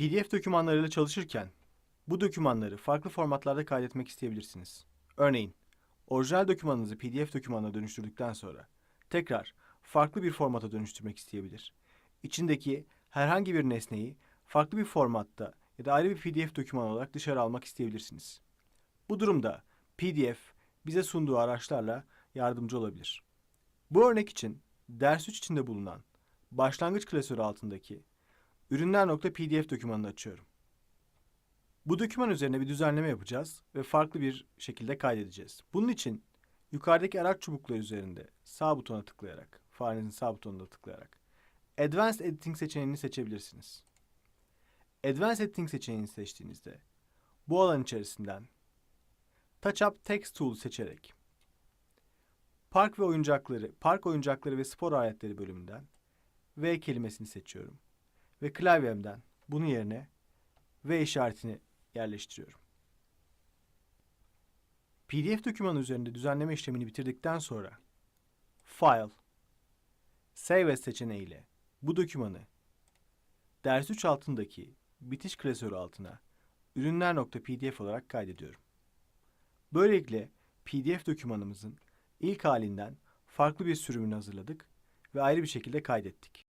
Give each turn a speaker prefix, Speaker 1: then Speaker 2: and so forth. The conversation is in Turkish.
Speaker 1: PDF dokümanlarıyla çalışırken bu dokümanları farklı formatlarda kaydetmek isteyebilirsiniz. Örneğin, orijinal dokümanınızı PDF dokümanına dönüştürdükten sonra tekrar farklı bir formata dönüştürmek isteyebilir. İçindeki herhangi bir nesneyi farklı bir formatta ya da ayrı bir PDF doküman olarak dışarı almak isteyebilirsiniz. Bu durumda PDF bize sunduğu araçlarla yardımcı olabilir. Bu örnek için ders 3 içinde bulunan başlangıç klasörü altındaki ürünler.pdf dokümanını açıyorum. Bu doküman üzerine bir düzenleme yapacağız ve farklı bir şekilde kaydedeceğiz. Bunun için yukarıdaki araç çubukları üzerinde sağ butona tıklayarak, farenizin sağ butonuna tıklayarak Advanced Editing seçeneğini seçebilirsiniz. Advanced Editing seçeneğini seçtiğinizde bu alan içerisinden Touch Up Text Tool seçerek Park ve oyuncakları, park oyuncakları ve spor aletleri bölümünden V kelimesini seçiyorum. Ve klavyemden bunun yerine V işaretini yerleştiriyorum. PDF dokümanı üzerinde düzenleme işlemini bitirdikten sonra File, Save As seçeneğiyle bu dokümanı ders 3 altındaki bitiş klasörü altına ürünler.pdf olarak kaydediyorum. Böylelikle PDF dokümanımızın ilk halinden farklı bir sürümünü hazırladık ve ayrı bir şekilde kaydettik.